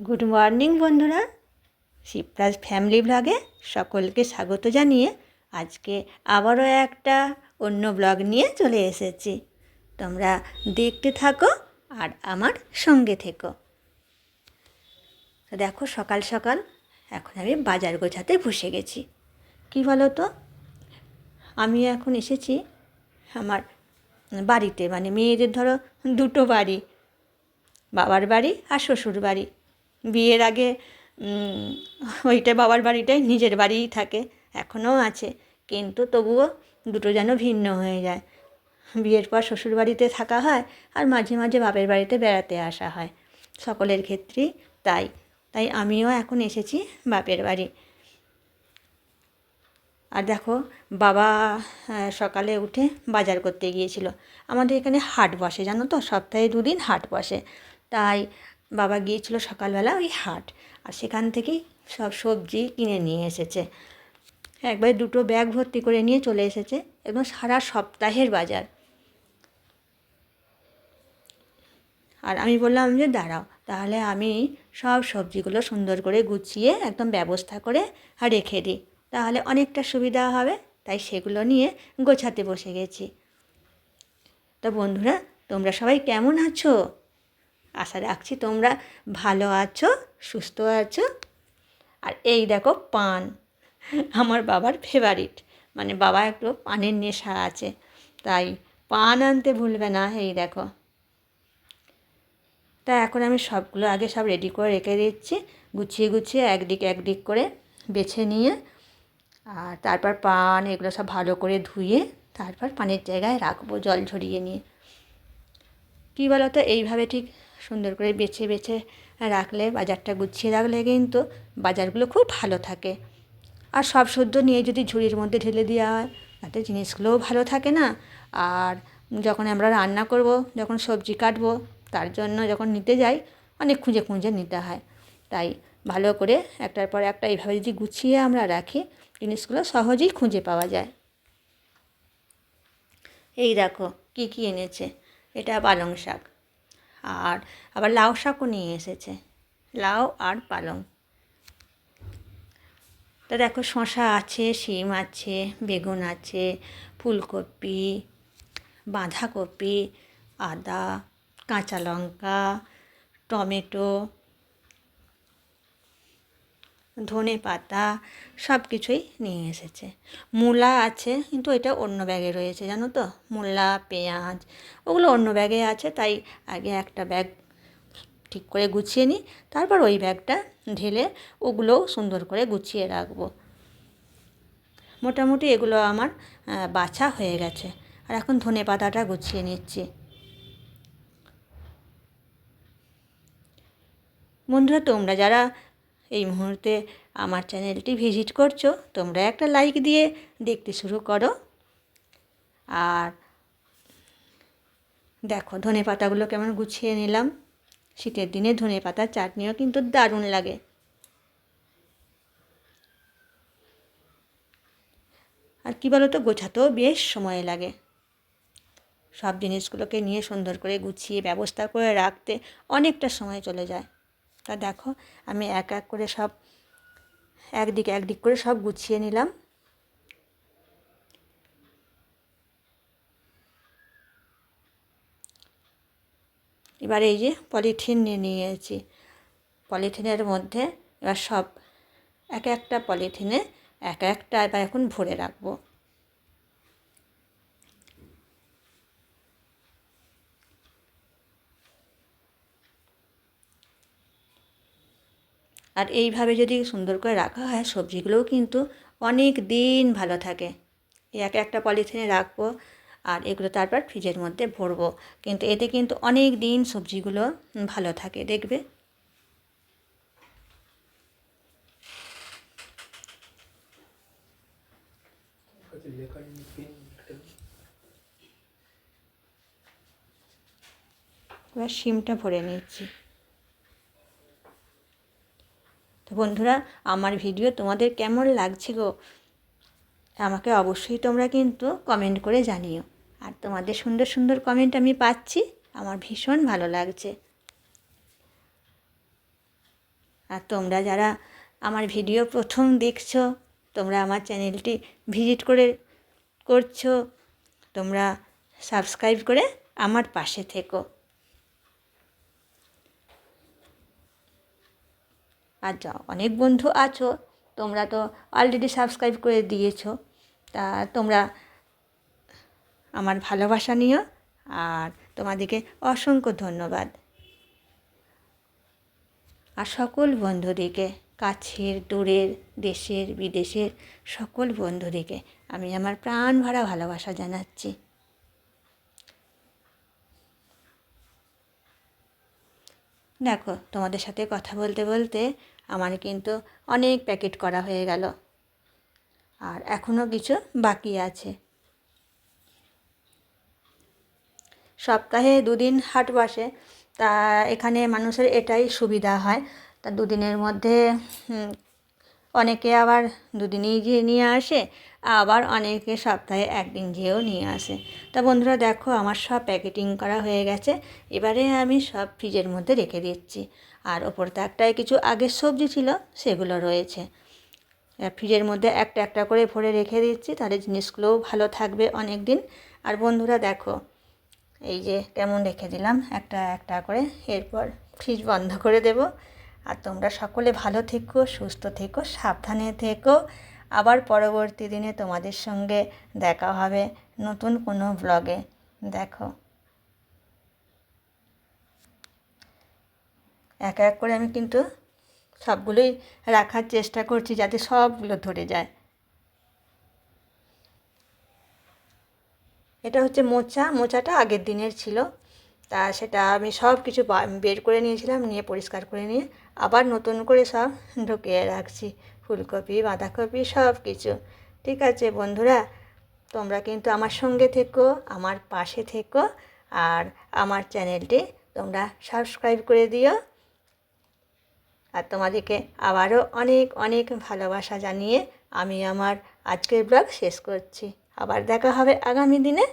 Good morning, বন্ধুরা। Shivraj family ব্লগে সকলকে স্বাগত জানিয়ে আজকে আবারও একটা অন্য ব্লগ নিয়ে চলে এসেছি। তোমরা দেখতে থাকো আর আমার সঙ্গে থেকো। দেখো, সকাল সকাল এখন আমি বাজার গোছাতে বসে গেছি। কি বলো তো আমি এখন এসেছি আমার বাড়িতে মানে মেয়েদের ধরো দুটো বাড়ি, বাবার বাড়ি আর শ্বশুর বাড়ি। বিয়ের আগে ওইটা বাবার বাড়িটাই, নিজের বাড়িই থাকে, এখনও আছে। কিন্তু তবুও দুটো যেন ভিন্ন হয়ে যায়। বিয়ের পর শ্বশুর বাড়িতে থাকা হয় আর মাঝে মাঝে বাপের বাড়িতে বেড়াতে আসা হয়। সকলের ক্ষেত্রেই তাই। তাই আমিও এখন এসেছি বাপের বাড়ি। আর দেখো, বাবা সকালে উঠে বাজার করতে গিয়েছিল। আমাদের এখানে হাট বসে, জানো তো? সপ্তাহে দুদিন হাট বসে। তাই বাবা গিয়েছিল সকালবেলা ওই হাট, আর সেখান থেকেই সব সবজি কিনে নিয়ে এসেছে। একবারে দুটো ব্যাগ ভর্তি করে নিয়ে চলে এসেছে এবং সারা সপ্তাহের বাজার। আর আমি বললাম যে, দাঁড়াও, তাহলে আমি সব সবজিগুলো সুন্দর করে গুছিয়ে একদম ব্যবস্থা করে রেখে দিই। তাহলে অনেকটা সুবিধা হবে। তাই সেগুলো নিয়ে গোছাতে বসে গেছি। তো বন্ধুরা, তোমরা সবাই কেমন আছো? আশা রাখছি তোমরা ভালো আছো, সুস্থ আছো। আর এই দেখো পান, আমার বাবার ফেভারিট মানে বাবা একটু পানের নেশা আছে, তাই পান আনতে ভুলবে না, এই দেখো। তা এখন আমি সবগুলো আগে সব রেডি করে রেখে দিচ্ছি, গুছিয়ে গুছিয়ে একদিক একদিক করে বেছে নিয়ে, আর তারপর পান এগুলো সব ভালো করে ধুয়ে তারপর পানের জায়গায় রাখব জল ঝরিয়ে নিয়ে। কী বলো তো এইভাবে ঠিক সুন্দর করে বেছে বেছে রাখলে, বাজারটা গুছিয়ে রাখলে কিন্তু বাজারগুলো খুব ভালো থাকে। আর সব শুদ্ধ নিয়ে যদি ঝুড়ির মধ্যে ঢেলে দেওয়া হয়, তাতে জিনিসগুলোও ভালো থাকে না। আর যখন আমরা রান্না করব, যখন সবজি কাটবো, তার জন্য যখন নিতে যাই, অনেক খুঁজে খুঁজে নিতে হয়। তাই ভালো করে একটার পর একটা এইভাবে যদি গুছিয়ে আমরা রাখি, জিনিসগুলো সহজেই খুঁজে পাওয়া যায়। এই দেখো, কী কী এনেছে? এটা পালং শাক। আর আবার লাউ শাকও নিয়ে এসেছে। লাউ আর পালং। তা দেখো শশা আছে, শিম আছে, বেগুন আছে, ফুলকপি, বাঁধাকপি, আদা, কাঁচা লঙ্কা, টমেটো ধনে পাতা সব কিছুই নিয়ে এসেছে। মূলা আছে, কিন্তু এটা অন্য ব্যাগে রয়েছে, জানো তো? মূলা, পেঁয়াজ, ওগুলো অন্য ব্যাগে আছে, তাই আগে একটা ব্যাগ ঠিক করে গুছিয়ে নিই, তারপর ওই ব্যাগটা ঢেলে ওগুলোও সুন্দর করে গুছিয়ে রাখব। মোটামুটি এগুলো আমার বাছা হয়ে গেছে। আর এখন ধনে পাতাটা গুছিয়ে নিচ্ছি। বন্ধুরা, তোমরা যারা এই মুহূর্তে আমার চ্যানেলটি ভিজিট করছ, তোমরা একটা লাইক দিয়ে দেখতে শুরু করো। আর দেখো, ধনে পাতাগুলো কেমন গুছিয়ে নিলাম। শীতের দিনে ধনে পাতার চাটনিও কিন্তু দারুণ লাগে। আর কী বলো তো গোছাতেও বেশ সময় লাগে। সব জিনিসগুলোকে নিয়ে সুন্দর করে গুছিয়ে, ব্যবস্থা করে রাখতে অনেকটা সময় চলে যায়। তা দেখো, আমি এক এক করে সব, একদিক একদিক করে সব গুছিয়ে নিলাম। এবার এই যে পলিথিন নিয়ে নিয়েছি। পলিথিনের মধ্যে এবার সব, এক একটা পলিথিনে এক একটা এবার এখন ভরে রাখব। আর এইভাবে যদি সুন্দর করে রাখা হয়, সবজিগুলোও কিন্তু অনেক দিন ভালো থাকে। এক একটা পলিথিনে রাখব আর এগুলো তারপর ফ্রিজের মধ্যে ভরবো। কিন্তু এতে কিন্তু অনেক দিন সবজিগুলো ভালো থাকে, দেখবে? এবার শিমটা ভরে নিচ্ছি। তো বন্ধুরা, আমার ভিডিও তোমাদের কেমন লাগছে গো? আমাকে অবশ্যই তোমরা কিন্তু কমেন্ট করে জানিও। আর তোমাদের সুন্দর সুন্দর কমেন্ট আমি পাচ্ছি, আমার ভীষণ ভালো লাগছে। আর তোমরা যারা আমার ভিডিও প্রথম দেখছ, তোমরা আমার চ্যানেলটি ভিজিট করে করছ, তোমরা সাবস্ক্রাইব করে আমার পাশে থেকো। আর যা অনেক বন্ধু আছো, তোমরা তো অলরেডি সাবস্ক্রাইব করে দিয়েছ। তা তোমরা আমার ভালোবাসা নিও আর তোমাদেরকে অসংখ্য ধন্যবাদ। আর সকল বন্ধুদেরকে, কাছের, দূরের, দেশের, বিদেশের সকল বন্ধুদেরকে আমি আমার প্রাণ ভরা ভালোবাসা জানাচ্ছি। দেখো, তোমাদের সাথে কথা বলতে বলতে আমার কিন্তু অনেক প্যাকেট করা হয়ে গেল। আর এখনও কিছু বাকি আছে। সপ্তাহে দুদিন হাট বসে, তা এখানে মানুষের এটাই সুবিধা হয়। তা দুদিনের মধ্যে অনেকে আবার দুদিনেই গিয়ে নিয়ে আসে, আবার অনেকে সপ্তাহে একদিন যেয়েও নিয়ে আসে। তা বন্ধুরা দেখো, আমার সব প্যাকেটিং করা হয়ে গেছে। এবারে আমি সব ফ্রিজের মধ্যে রেখে দিচ্ছি। আর ওপর তাকটায় কিছু আগের সবজি ছিল, সেগুলো রয়েছে। ফ্রিজের মধ্যে একটা একটা করে ভরে রেখে দিচ্ছি, তাহলে জিনিসগুলোও ভালো থাকবে অনেক দিন আর বন্ধুরা দেখো, এই যে কেমন রেখে দিলাম, একটা একটা করে। এরপর ফ্রিজ বন্ধ করে দেব। আর তোমরা সকলে ভালো থেকো, সুস্থ থেকো, সাবধানে থেকো। আবার পরবর্তী দিনে তোমাদের সঙ্গে দেখা হবে নতুন কোনো ব্লগে দেখো। এক এক করে আমি কিন্তু সবগুলোই রাখার চেষ্টা করছি যাতে সবগুলো ধরে যায়। এটা হচ্ছে মোচা। মোচাটা আগের দিনের ছিল। তা সেটা আমি সব কিছু বের করে নিয়েছিলাম, নিয়ে পরিষ্কার করে নিয়ে আবার নতুন করে সব ঢুকিয়ে রাখছি। ফুলকপি, বাঁধাকপি সব কিছু ঠিক আছে বন্ধুরা, তোমরা কিন্তু আমার সঙ্গে থেকো, আমার পাশে থেকো, আর আমার চ্যানেলটি তোমরা সাবস্ক্রাইব করে দিও। আর তোমাদেরকে আবারও অনেক অনেক ভালোবাসা জানিয়ে আমি আমার আজকের ব্লগ শেষ করছি। আবার দেখা হবে আগামী দিনে।